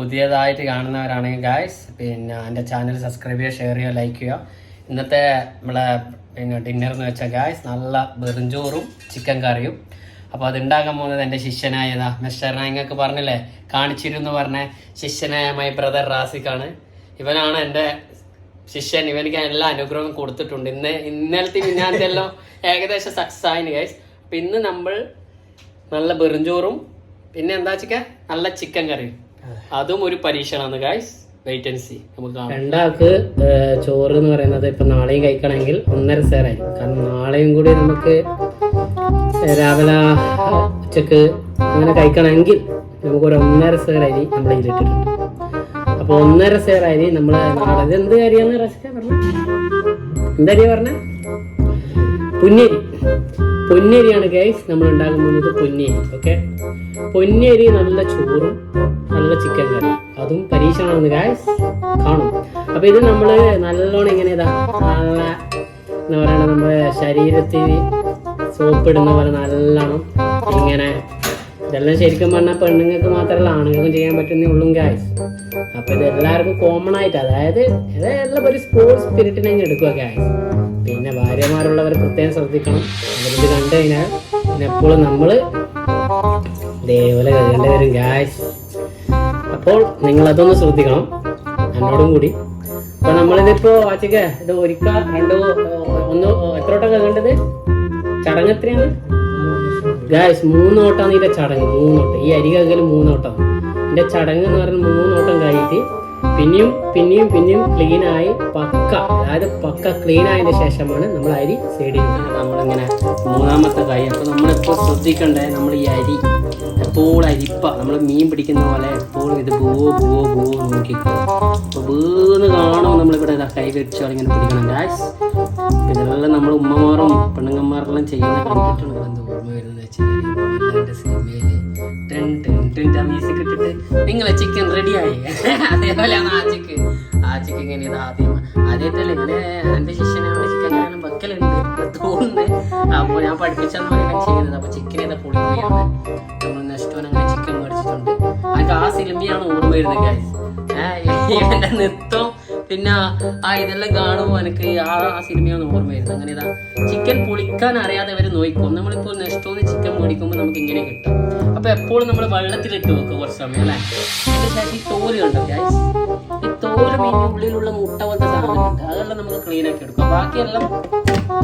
പുതിയതായിട്ട് കാണുന്നവരാണെങ്കിൽ ഗായ്സ് പിന്നെ എന്റെ ചാനൽ സബ്സ്ക്രൈബ് ചെയ്യുക ഷെയർ ചെയ്യുക ലൈക്ക് ചെയ്യുക. ഇന്നത്തെ നമ്മളെ പിന്നെ ഡിന്നർ എന്ന് വെച്ചാൽ ഗായ്സ് നല്ല വെറുംചോറും ചിക്കൻ കറിയും. അപ്പോൾ അത് ഉണ്ടാക്കാൻ പോകുന്നത് എന്റെ ശിഷ്യനായതാ മിസ്റ്റർ നിങ്ങൾക്ക് പറഞ്ഞില്ലേ? കാണിച്ചിരുന്നു പറഞ്ഞ. ശിഷ്യനായ മൈ ബ്രദർ റാസിക്കാണ്. ഇവനാണ് എന്റെ ശിഷ്യൻ. ഇവനിക്ക് എല്ലാ അനുഗ്രഹവും കൊടുത്തിട്ടുണ്ട്. ഇന്ന് ഇന്നലത്തെ മിന്നാന്റെ എല്ലാം ഏകദേശം സക്സസ് ആയിന് ഗൈസ് അപ്പം ഇന്ന് നമ്മൾ നല്ല വെറുംചോറും പിന്നെ എന്താ വെച്ചാ നല്ല ചിക്കൻ കറിയും. അതും ഒരു പരീക്ഷണമാണ് ഗായ്സ് നമുക്ക് രണ്ടാൾക്ക് ചോറ് എന്ന് പറയുന്നത് ഇപ്പൊ നാളെയും കഴിക്കണമെങ്കിൽ ഒന്നര സേറായി കാരണം നാളെയും കൂടി നമുക്ക് രാവിലെ ഉച്ചയ്ക്ക് അങ്ങനെ കഴിക്കണമെങ്കിൽ നമുക്ക് ഒരു ഒന്നര സേർ അരി നമ്മൾ ഇതിലിട്ടിട്ടുണ്ട് അപ്പൊ ഒന്നര സേർ അരി നമ്മൾ നാളെ. എന്ത് കാര്യമാണ് റസിക്ക? പറഞ്ഞ. എന്തരിയാ പറഞ്ഞ? പൊന്നരി പൊന്നരിയാണ് ഗൈസ് നമ്മൾ ഉണ്ടാക്കാൻ പോകുന്നത് പൊന്നരി ഓക്കെ പൊന്നരി നല്ല ചോറും നല്ല ചിക്കൻ കറി. അതും പരീക്ഷണമാണ് ഗൈസ് കാണും. അപ്പൊ ഇത് നമ്മൾ നല്ലോണം ഇങ്ങനെ നല്ല എന്താ പറയുക നമ്മുടെ ശരീരത്തിന് സോപ്പ് ഇടുന്ന പോലെ നല്ലോണം ഇങ്ങനെ ഇതെല്ലാം ശരിക്കും പറഞ്ഞാൽ പെണ്ണുങ്ങൾക്ക് മാത്രമല്ല ആണുങ്ങൾക്കും ചെയ്യാൻ പറ്റുന്നേ ഉള്ളും ഗായ്സ് അപ്പൊ ഇത് എല്ലാവർക്കും കോമൺ ആയിട്ട് അതായത് ഇതെല്ലാം ഒരു സ്പോർട്സ് സ്പിരിറ്റിനെ എടുക്കുക ഗായ്സ് പിന്നെ ഭാര്യമാരുള്ളവർ പ്രത്യേകം ശ്രദ്ധിക്കണം. അവരിത് കണ്ടു കഴിഞ്ഞാൽ പിന്നെ എപ്പോഴും നമ്മൾ ഇതേപോലെ കഴിയേണ്ടി വരും ഗായ്സ് അപ്പോൾ നിങ്ങളതൊന്ന് ശ്രദ്ധിക്കണം എന്നോടും കൂടി. അപ്പൊ നമ്മളിതിപ്പോ വാച്ചിക്ക ഇത് ഒരിക്കൽ രണ്ടോ ഒന്ന് എത്ര വട്ടം കഴുകേണ്ടത് ചടങ്ങ് എത്രയാണ്? ഗായ്സ് മൂന്നോട്ടാണ് ഇതിന്റെ ചടങ്ങ്. മൂന്നോട്ടം. ഈ അരി കഴുകൽ മൂന്നോട്ടം. ഇതിന്റെ ചടങ്ങ് എന്ന് പറയുന്നത് മൂന്നോട്ടം കഴിഞ്ഞിട്ട് പിന്നെയും പിന്നെയും പിന്നെയും ക്ലീൻ ആയി പക്ക. അതായത് പക്ക ക്ലീൻ ആയതിനു ശേഷമാണ് നമ്മൾ അരി സൈഡിൽ നമ്മളിങ്ങനെ മൂന്നാമത്തെ കൈ അപ്പൊ നമ്മളിപ്പോൾ ശ്രദ്ധിക്കണ്ടേ നമ്മൾ ഈ അരി എപ്പോഴും അരിപ്പ. നമ്മൾ മീൻ പിടിക്കുന്ന പോലെ എപ്പോഴും ഇത് പോ പോ പോ നോക്കിക്കോ. അപ്പൊ വീന്ന് കാണുമ്പോൾ നമ്മളിവിടെ കൈ വെച്ചോ ഇങ്ങനെ പിടിക്കണം. ഗാസ് ഇതെല്ലാം നമ്മൾ ഉമ്മമാരും പെണ്ണുങ്ങന്മാരെല്ലാം ചെയ്യുന്ന കണ്ടിട്ടുണ്ട്. വെച്ചാൽ സിനിമയിൽ ടെൻ ടെൻ ടെൻ മ്യൂസിക് ഇട്ടിട്ട് നിങ്ങളെ ചിക്കൻ റെഡിയായി അതേപോലെയാണ് ആ ചിക്ക് ആ ചിക്ക് ഇങ്ങനെ ഇത് ആദ്യം ആദ്യമായിട്ടല്ലേ ഇങ്ങനെ എന്റെ ശിഷ്യനാണ് ചിക്കൻ കറിയെല്ലാം വെക്കലുണ്ട് തോന്നുന്നു. അപ്പോൾ ഞാൻ പഠിപ്പിച്ചാന്ന് പറയുന്നത് ചെയ്യുന്നത് അപ്പോൾ ചിക്കൻ ഇതാ പൊളിക്കുകയാണ് നമ്മൾ നെക്സ്റ്റ് അങ്ങനെ ചിക്കൻ മേടിച്ചിട്ടുണ്ട്. എനിക്ക് ആ സിനിമയാണ് ഓർമ്മ വരുന്നത് ഇവന്റെ നൃത്തം പിന്നെ ആ ഇതെല്ലാം കാണുമ്പോൾ എനിക്ക് ആ ആ സിനിമയാണ് ഓർമ്മ വരുന്നത് അങ്ങനെ ഇതാ ചിക്കൻ പൊളിക്കാൻ അറിയാതെ അവർ നോക്കും. നമ്മളിപ്പോൾ നെക്സ്റ്റോന്ന് ചിക്കൻ മേടിക്കുമ്പോൾ നമുക്ക് ഇങ്ങനെ കിട്ടും. അപ്പൊ എപ്പോഴും നമ്മൾ വെള്ളത്തിലിട്ട് വെക്കും കുറച്ച് സമയം അല്ലേ? ശേഷം ഈ തോൽ കണ്ടോ ഈ തോൽ മീനിന്റെ ഉള്ളിലുള്ള മുട്ട പോലത്തെ സാധനങ്ങളുണ്ട് അതെല്ലാം നമുക്ക് ക്ലീൻ ആക്കി എടുക്കും. ബാക്കിയെല്ലാം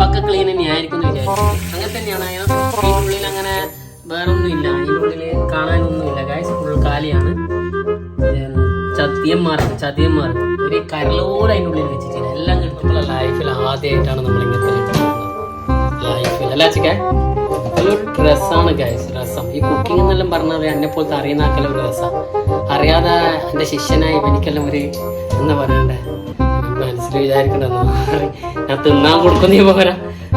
പക്ക ക്ലീൻ തന്നെയായിരിക്കും എന്ന് വിചാരിക്കും അങ്ങനെ തന്നെയാണ് അതിനുള്ളിൽ അങ്ങനെ വേറൊന്നും ഇല്ല ഇതിനുള്ളിൽ കാണാനൊന്നുമില്ല ഗൈസ് ഫുൾ കാലിയാണ്. ചതിയന്മാർ ചതിയന്മാർ ഒരു കരലോട് അതിന്റെ ഉള്ളിൽ വെച്ചിട്ട് എല്ലാം കിട്ടും നമ്മളെ ലൈഫിൽ ആദ്യമായിട്ടാണ് നമ്മൾ ഇങ്ങനത്തെ ലൈഫിൽ അല്ല ചിക്ക നല്ലൊരു ഡ്രസ്സാണ് ഗൈസ് രസം. ഈ കുക്കിംഗ് എന്നെല്ലാം പറഞ്ഞാൽ എന്നെ പോലത്തെ അറിയുന്ന ആക്കല ഒരു രസമാണ് അറിയാതെ എന്റെ ശിഷ്യനായി എനിക്കെല്ലാം ഒരു എന്താ പറയണ്ടേ? മനസ്സിൽ വിചാരിക്കണ്ടെന്ന്? ഞാൻ തിന്നാൻ കൊടുക്കുന്നേ പോരാ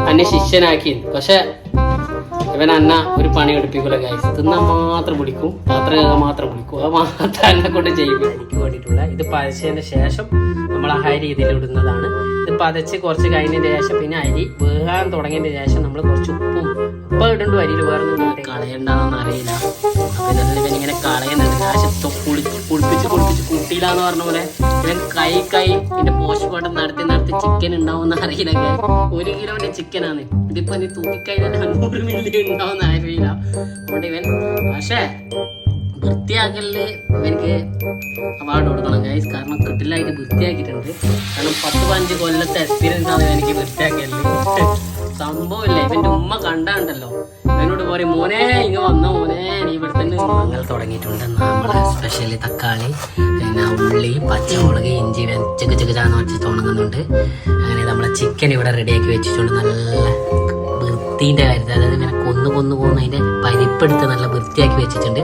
എന്നെ ശിഷ്യനാക്കി പക്ഷെ ഇവൻ അന്ന ഒരു പണി എടുപ്പിക്കൂല ഗൈസ് തിന്നാൻ മാത്രം പിടിക്കും. മാത്രം കേൾക്കാൻ മാത്രം പിടിക്കും. അത് മാത്രം എന്നെ കൊണ്ട് ചെയ്യും എനിക്ക് വേണ്ടിയിട്ടുള്ള. ഇത് പഴച്ചതിന് ശേഷം നമ്മൾ ആ അരി ഇതിലിടുന്നതാണ് ഇത് പതച്ച് കുറച്ച് കഴിഞ്ഞതിന് ശേഷം പിന്നെ അരി വേകാൻ തുടങ്ങിയതിന് ശേഷം നമ്മൾ കുറച്ച് ഉപ്പും ഉപ്പ് ഇടണ്ടു അരിയിൽ വേറെ ഒന്നും അറിയില്ല. ഇതെല്ലാം ഇവൻ ഇങ്ങനെ കളയുന്നുണ്ട് കുളിച്ച് കുളിപ്പിച്ച് കുളിപ്പിച്ച് കുട്ടിയിലാന്ന് പറഞ്ഞ പോലെ ഇവൻ കൈ കൈ ഇതിന്റെ പോസ്റ്റ്മോർട്ടം നടത്തി നടത്തി ചിക്കൻ ഉണ്ടാവുമെന്ന് അറിയില്ല guys. ഒരു കിലോന്റെ ചിക്കനാണ് ഇതിപ്പോ നീ തൂക്കിക്കഴിഞ്ഞാൽ അഞ്ഞൂറ് മില്ലി ഉണ്ടാവുന്ന അറിയില്ല. അതുകൊണ്ട് ഇവൻ പക്ഷേ വൃത്തിയാക്കലിൽ എനിക്ക് അവാർഡ് കൊടുക്കണം ഗൈസ് കാരണം കിട്ടില്ലായിട്ട് വൃത്തിയാക്കിയിട്ടുണ്ട്. കാരണം പത്ത് പതിനഞ്ച് കൊല്ലത്തെ എക്സ്പീരിയൻസ് ആണ് എനിക്ക് വൃത്തിയാക്കലിൽ. സംഭവമില്ല ഇവന്റെ ഉമ്മ കണ്ടാണ്ടല്ലോ. ഇവനോട് പറയും മോനെ ഇങ്ങ വന്ന മോനെ നീ ഇവിടെ തുടങ്ങിയിട്ടുണ്ട്. സ്പെഷ്യലി തക്കാളി പിന്നെ ഉള്ളി പച്ചമുളക് ഇഞ്ചി ചെക്ക് ചെക്ക് ചാന്ന് വെച്ച് തുടങ്ങുന്നുണ്ട്. അങ്ങനെ നമ്മളെ ചിക്കൻ ഇവിടെ റെഡിയാക്കി വെച്ചിട്ടുണ്ട്. നല്ല വൃത്തിന്റെ കാര്യത്തിൽ അതായത് ഇങ്ങനെ കൊന്നു കൊന്നു കൊന്ന് അതിന്റെ പരിപ്പെടുത്ത് നല്ല വൃത്തിയാക്കി വെച്ചിട്ടുണ്ട്.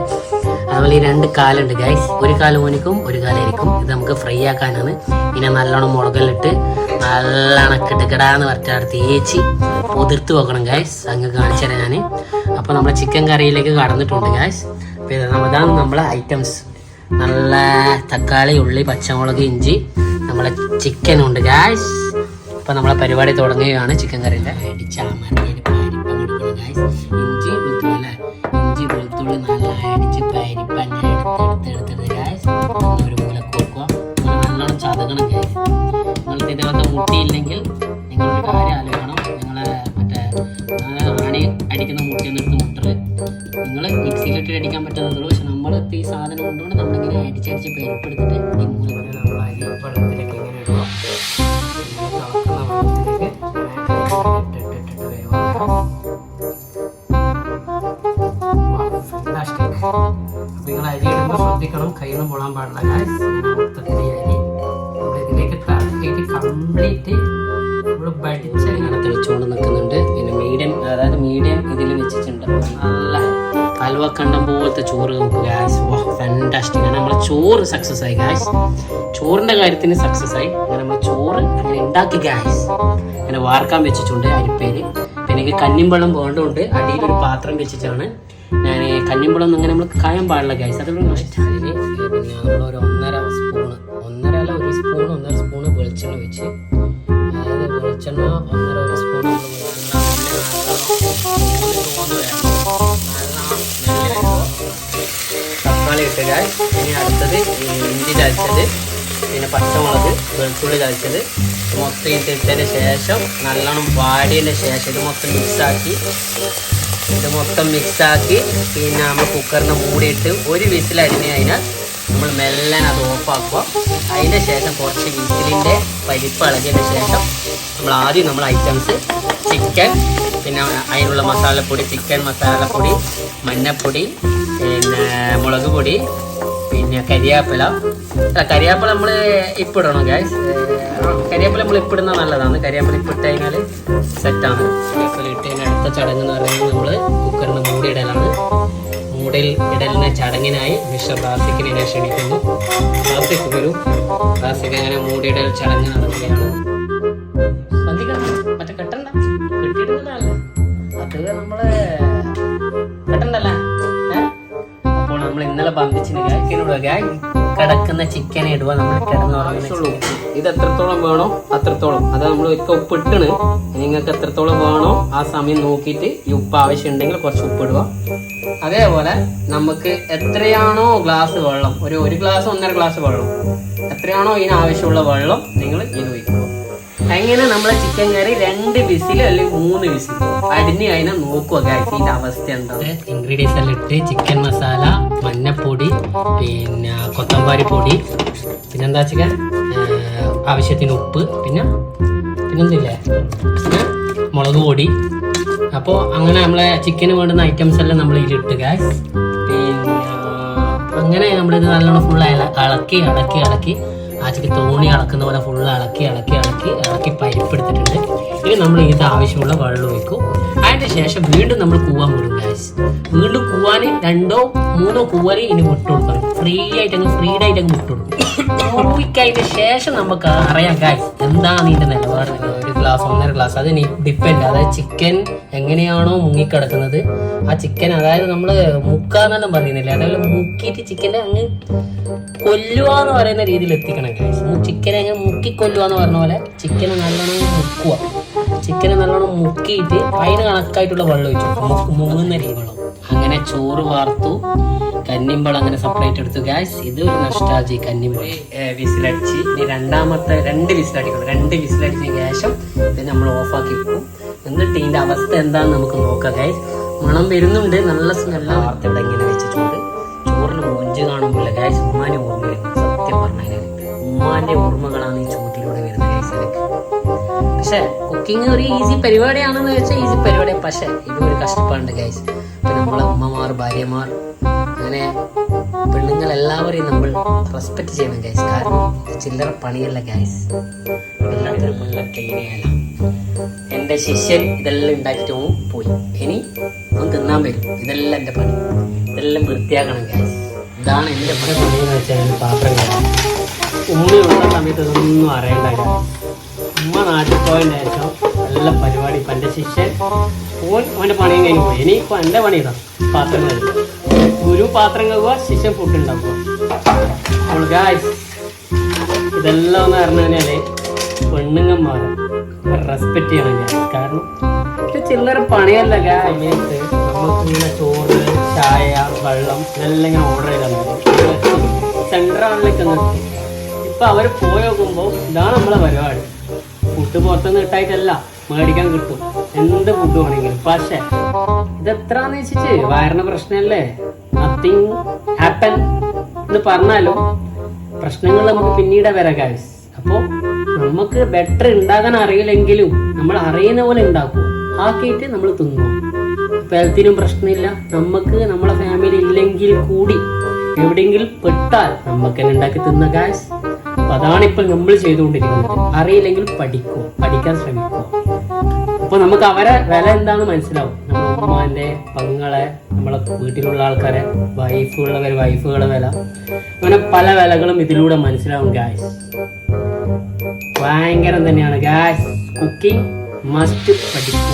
അതുപോലെ ഈ രണ്ട് കാലുണ്ട് ഗൈസ് ഒരു കാൽ മോനിക്കും ഒരു കാലായിരിക്കും ഇത് നമുക്ക് ഫ്രൈ ആക്കാനാണ്. പിന്നെ നല്ലോണം മുളകല്ലിട്ട് നല്ലോണം കിടക്കിടാന്ന് പറഞ്ഞാൽ തേച്ച് പൊതിർത്ത് വെക്കണം ഗായ്സ് അങ്ങ് കാണിച്ചു തരാം ഞാൻ അപ്പോൾ നമ്മൾ ചിക്കൻ കറിയിലേക്ക് കടന്നിട്ടുണ്ട് ഗായ്സ് അപ്പോൾ അതാണ് നമ്മളെ ഐറ്റംസ് നല്ല തക്കാളി ഉള്ളി പച്ചമുളക് ഇഞ്ചി നമ്മളെ ചിക്കൻ ഉണ്ട് ഗായ്സ് അപ്പോൾ നമ്മളെ പരിപാടി തുടങ്ങുകയാണ് ചിക്കൻ അടിച്ചാൽ ഇഞ്ചി ഇഞ്ചി നല്ല എടുത്ത് എടുത്തിട്ട് ഗായ്സ്. നിങ്ങൾക്ക് ഇതിനകത്ത് മുട്ടിയില്ലെങ്കിൽ നിങ്ങളൊരു കാര്യം ആലോചിക്കണം. നിങ്ങളെ മറ്റേ ആണി അടിക്കുന്ന മുട്ടിയൊന്നും എടുത്ത് മുട്ടറ് നിങ്ങൾ മിക്സിയിലിട്ട് അടിക്കാൻ പറ്റുന്നതുള്ളൂ പക്ഷെ നമ്മളിപ്പോൾ ഈ സാധനം കൊണ്ടുകൊണ്ട് നമ്മളിങ്ങനെ അടിച്ചടിച്ച് പെരുപ്പെടുത്തിട്ട് ഈ മൂല നമ്മൾ അരി വെള്ളത്തിലേക്ക് ഇങ്ങനെ ഇടുക നിങ്ങൾ അരി ഇടുമ്പോൾ ശ്രദ്ധിക്കണം കയ്യിൽ നിന്ന് പൊളാൻ പാടില്ല. അരി. നമ്മൾ ഇതിലേക്ക് കംപ്ലീറ്റ് നല്ല കണ്ടം പോലത്തെ ചോറ് നമുക്ക് ഗ്യാസ് വാ ഫാന്റാസ്റ്റിക് ആണ്. നമ്മളെ ചോറ് സക്സസ് ആയി ഗ്യാസ് ചോറിന്റെ കാര്യത്തിന് സക്സസ് ആയി. അങ്ങനെ നമ്മൾ ചോറ് അങ്ങനെ ഉണ്ടാക്കി ഗ്യാസ് അങ്ങനെ വാർക്കാൻ വെച്ചിട്ടുണ്ട് അരിപ്പേര്. പിന്നെ എനിക്ക് കന്നിമ്പളം വേണ്ടതുകൊണ്ട് അടിയിൽ ഒരു പാത്രം വെച്ചിട്ടാണ്. ഞാൻ കഞ്ഞിമ്പളം അങ്ങനെ നമ്മൾ കായം പാടില്ല ഗ്യാസ് അതുകൊണ്ട് ഇട്ട് ഇനി അടുത്തത് ഇഞ്ചി ചതച്ചത് പിന്നെ പച്ചമുളക് വെളുത്തുള്ളി ചതച്ചത്. മൊത്തം ഇത് ഇട്ടതിന് ശേഷം നല്ലോണം വാടിയതിന് ശേഷം ഇത് മൊത്തം മിക്സാക്കി ഇത് മൊത്തം മിക്സാക്കി പിന്നെ നമ്മൾ കുക്കറിന് മൂടിയിട്ട് ഒരു വിസിൽ അരിഞ്ഞ് കഴിഞ്ഞാൽ നമ്മൾ മെല്ലെ അത് ഓഫാക്കുക. അതിന്റെ ശേഷം കുറച്ച് വിസിലിന്റെ പരിപ്പ് ഇളകിയതിന് ശേഷം നമ്മൾ ആദ്യം നമ്മൾ ഐറ്റംസ് ചിക്കൻ പിന്നെ അതിനുള്ള മസാലപ്പൊടി ചിക്കൻ മസാലപ്പൊടി മഞ്ഞപ്പൊടി പിന്നെ മുളക് പൊടി പിന്നെ കരിയാപ്പില. അല്ല കരിയാപ്പില നമ്മൾ ഇപ്പിടണം ഗ്യാസ് കരിയാപ്പില നമ്മൾ ഇപ്പിടുന്ന നല്ലതാണ്. കരിയാപ്പില ഇപ്പിട്ട് കഴിഞ്ഞാൽ സെറ്റാണ്. കരിയാപ്പില ഇട്ട് കഴിഞ്ഞാൽ അടുത്ത ചടങ്ങ് എന്ന് പറയുന്നത് നമ്മൾ കുക്കറിന് മൂടിയിടലാണ് മൂടിൽ ഇടലിനെ ചടങ്ങിനായി മിസ്റ്റർ ഞാൻ ക്ഷണിക്കുന്നു. ബാസിക്ക് വരൂ ബാസിക്ക് അങ്ങനെ മൂടിയിടൽ ചടങ്ങ് നടത്തുകയാണ് കിടക്കുന്ന ചിക്കൻ ഇടുക നമ്മൾ കിടന്നുറങ്ങുള്ളൂ ഇത് എത്രത്തോളം വേണോ അത്രത്തോളം. അത് നമ്മൾ ഒരിക്കൽ ഉപ്പ് ഇട്ടണ് നിങ്ങൾക്ക് എത്രത്തോളം വേണോ ആ സമയം നോക്കിയിട്ട് ഈ ഉപ്പ് ആവശ്യം ഉണ്ടെങ്കിൽ കുറച്ച് ഉപ്പ് ഇടുക. അതേപോലെ നമുക്ക് എത്രയാണോ ഗ്ലാസ് വെള്ളം ഒരു ഒരു ഗ്ലാസ് ഒന്നര ഗ്ലാസ് വെള്ളം. എത്രയാണോ ഇതിന് ആവശ്യമുള്ള വെള്ളം നിങ്ങൾ ഇതിൽ ഒഴിക്കുക. അങ്ങനെ നമ്മളെ ചിക്കൻ കറി രണ്ട് വിസിൽ അല്ലെങ്കിൽ മൂന്ന് വിസിൽ അടിഞ്ഞ് അതിനെ നോക്കുക ഗായ്സ് ഇതിന്റെ അവസ്ഥ എന്താ? ഇൻഗ്രീഡിയൻസ് എല്ലാം ഇട്ട് ചിക്കൻ മസാല മഞ്ഞപ്പൊടി പിന്നെ കൊത്തമ്പാരി പൊടി പിന്നെന്താ വെച്ചാൽ ആവശ്യത്തിന് ഉപ്പ് പിന്നെ പിന്നെന്തില്ലേ? പിന്നെ മുളക് പൊടി. അപ്പോൾ അങ്ങനെ നമ്മളെ ചിക്കന് വേണ്ടുന്ന ഐറ്റംസ് എല്ലാം നമ്മൾ ഇതിലിട്ട് ഗായ്സ് പിന്നെ അങ്ങനെ നമ്മളിത് നല്ലോണം ഫുൾ ഇളക്കി ഇളക്കി ഇളക്കി ആ ചിക്കൻ തോണി അളക്കുന്ന പോലെ ഫുൾ ഇളക്കി ഇളക്കി ഇളക്കി ഇളക്കി പരിപ്പെടുത്തിട്ടുണ്ട് ഇനി നമ്മൾ ഇത് ആവശ്യമുള്ള വെള്ളം ഒഴിക്കും. അതിന്റെ ശേഷം വീണ്ടും നമ്മൾ കൂവാൻ വിടും ഗ്യാസ് വീണ്ടും കൂവാന് രണ്ടോ മൂന്നോ കൂവൽ ഇനി വിട്ടു കൊടുക്കണം. ഫ്രീ ആയിട്ട് അങ്ങ് ഫ്രീഡ് ആയിട്ട് അങ്ങ് വിട്ടു കൊടുക്കും കൂവിക്കതിന് ശേഷം നമുക്ക് അറിയാം ഗായ്സ് എന്താണ് ഇതിന്റെ നിലപാട്. ഒരു ഗ്ലാസ് ഒന്നര ഗ്ലാസ് അത് ഡിപ്പെൻഡ് അതായത് ചിക്കൻ എങ്ങനെയാണോ മുങ്ങിക്കിടക്കുന്നത്. ആ ചിക്കൻ അതായത് നമ്മൾ മുക്കാന്നെല്ലാം പറയുന്നില്ല? അതേപോലെ മുക്കിയിട്ട് ചിക്കനെ അങ്ങ് കൊല്ലുക എന്ന് പറയുന്ന രീതിയിൽ എത്തിക്കണം ഗ്യാസ് ചിക്കനെ അങ്ങ് മുക്കി കൊല്ലുക എന്ന് പറഞ്ഞ പോലെ ചിക്കനെ നല്ലോണം മുക്കുക ചിക്കനെ നല്ലോണം മുക്കിയിട്ട് അതിന് കണക്കായിട്ടുള്ള വെള്ളം ഒഴിച്ചു മുങ്ങുന്ന രീതി വെള്ളം അങ്ങനെ ചോറ് വാർത്തു കന്നിമ്പളം അങ്ങനെ സെപ്പറേറ്റ് എടുത്തു. ഗ്യാസ് ഇത് ഒരു നഷ്ടാജി കന്നിമ്പളി. വിസിലടിച്ച് ഇനി രണ്ടാമത്തെ രണ്ട് വിസിലടിക്കണം. രണ്ട് വിസിലടിച്ചതിന് ശേഷം ഇത് നമ്മൾ ഓഫാക്കി വെക്കും. എന്നിട്ട് ഇതിന്റെ അവസ്ഥ എന്താണെന്ന് നമുക്ക് നോക്കാം ഗൈസ് മണം വരുന്നുണ്ട് നല്ല സ്മെല്ല വാർത്ത ഇവിടെ ഇങ്ങനെ വെച്ചിട്ടുണ്ട്. ചോറിന് മൂഞ്ച് കാണുമ്പോൾ ഗൈസ് ഉമ്മാന്റെ ഓർമ്മ സത്യം പറഞ്ഞാൽ ഉമ്മാന്റെ ഓർമ്മകളാണ് ഈ പക്ഷെ കുക്കിംഗ് ഒരു ഈസി പരിപാടിയാണെന്ന് വെച്ചാൽ ഈസി പരിപാടി. പക്ഷെ ഇത് ഒരു കഷ്ടപ്പാടുണ്ട് ഗൈസ് ഇപ്പൊ നമ്മളെ ഉമ്മമാർ ഭാര്യമാർ അങ്ങനെ പെണ്ണുങ്ങൾ എല്ലാവരെയും നമ്മൾ റെസ്പെക്ട് ചെയ്യണം ഗൈസ് കാരണം ചില്ലറ പണിയല്ല ഗൈസ് എന്റെ ശിഷ്യൻ ഇതെല്ലാം ഉണ്ടാക്കിയിട്ട് ഓൻ പോയി. ഇനി അവൻ തിന്നാൻ വരും. ഇതെല്ലാം എന്റെ പണി. ഇതെല്ലാം വൃത്തിയാക്കണം ഗൈസ് ഇതാണ് എന്റെ പണി. പണി എന്ന് വെച്ചാൽ പാത്രം. ഉമ്മയുള്ള സമയത്ത് ഇതൊന്നും അറിയണ്ടായിരുന്നു ഉമ്മ നാട്ടിൽ പോയതിന് ശേഷം നല്ല പരിപാടി. ഇപ്പം എന്റെ ശിഷ്യൻ ഓൻ അവന്റെ പണിയും കഴിഞ്ഞ് പോയി. ഇനി ഇപ്പം എന്റെ പണി ഇതാ പാത്രം കഴുകുക ഗുരു പാത്രം കഴുകുക ശിഷ്യൻ ഫുഡ് ഉണ്ടാക്കുക. ഇതെല്ലാം എന്ന് പറഞ്ഞു കഴിഞ്ഞാൽ പെണ്ണുങ്ങന്മാരെ റെസ്പെക്ട് ചെയ്യണം ഞാൻ. കാരണം ചില്ലറ പണിയല്ല ഗാ സമയത്ത് നമുക്ക് ഇങ്ങനെ ചോറ് ചായ വെള്ളം ഇതെല്ലാം ഇങ്ങനെ ഓർഡർ ചെയ്താൽ മതി. സെൻട്രാണിലേക്ക് ഇപ്പം അവർ പോയി നോക്കുമ്പോൾ ഇതാണ് നമ്മളെ പരിപാടി. ഫുഡ് പുറത്തുനിന്ന് കിട്ടായിട്ടല്ല. മേടിക്കാൻ കിട്ടും. എന്ത് ഫുഡ് വേണമെങ്കിലും. പക്ഷെ ഇത് എത്രാന്ന് വെച്ചിട്ട് വയറിന് പ്രശ്നമല്ലേ നത്തിങ് ഹാപ്പൻ എന്ന് പറഞ്ഞാലും പ്രശ്നങ്ങൾ നമുക്ക് പിന്നീട് വരാം ഗൈസ് അപ്പോൾ നമുക്ക് ബെറ്റർ ഉണ്ടാക്കാൻ അറിയില്ലെങ്കിലും നമ്മൾ അറിയുന്ന പോലെ ഉണ്ടാക്കും. ആക്കിയിട്ട് നമ്മൾ തിന്നു. ഇപ്പം ഹെൽത്തിനും പ്രശ്നമില്ല. നമുക്ക് നമ്മളെ ഫാമിലി ഇല്ലെങ്കിൽ കൂടി എവിടെയെങ്കിലും പെട്ടാൽ നമുക്ക് തന്നെ ഉണ്ടാക്കി തിന്ന ഗാസ് അപ്പൊ അതാണ് ഇപ്പൊ നമ്മൾ ചെയ്തുകൊണ്ടിരിക്കുന്നത്. അറിയില്ലെങ്കിൽ പഠിക്കും. പഠിക്കാൻ ശ്രമിക്കും. അപ്പൊ നമുക്ക് അവരെ വില എന്താണെന്ന് മനസ്സിലാവും. നമ്മുടെ ഉമ്മാന്റെ പങ്ങളെ നമ്മളെ വീട്ടിലുള്ള ആൾക്കാരെ വൈഫുള്ളവർ വൈഫുകളെ വില. അങ്ങനെ പല വിലകളും ഇതിലൂടെ മനസ്സിലാവും ഗ്യാസ് ഭയങ്കരം തന്നെയാണ്. ഗ്യാസ് കുക്കിംഗ് മസ്റ്റ് പഠിക്കും.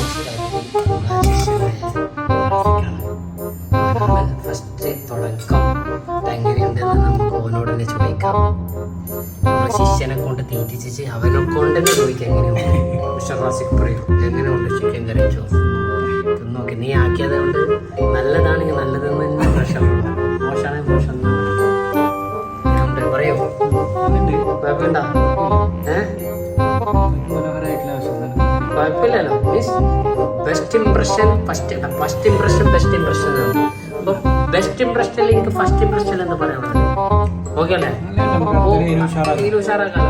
ഷറാസിക് പറയും. എങ്ങനെയുണ്ട്? ചിക്കൻ കറി ചോസ് നോക്കി നീ ആക്കിയത് കൊണ്ട് നല്ലതാണെങ്കിൽ നല്ലതെന്ന് തന്നെ പ്രശ്നമുള്ളൂ മോശമാണെങ്കിൽ മോശം? പറയൂ. കുഴപ്പമുണ്ടോ? കുഴപ്പമില്ലല്ലോ. Means best impression first first impression best impression ആണ്. അപ്പൊ ബെസ്റ്റ് ഇംപ്രഷനിൽ എനിക്ക് ഫസ്റ്റ് ഇംപ്രഷൻ എന്ന് പറയാനുള്ളത്. ഓക്കെ അല്ലേ? ഉഷാറാക്കാം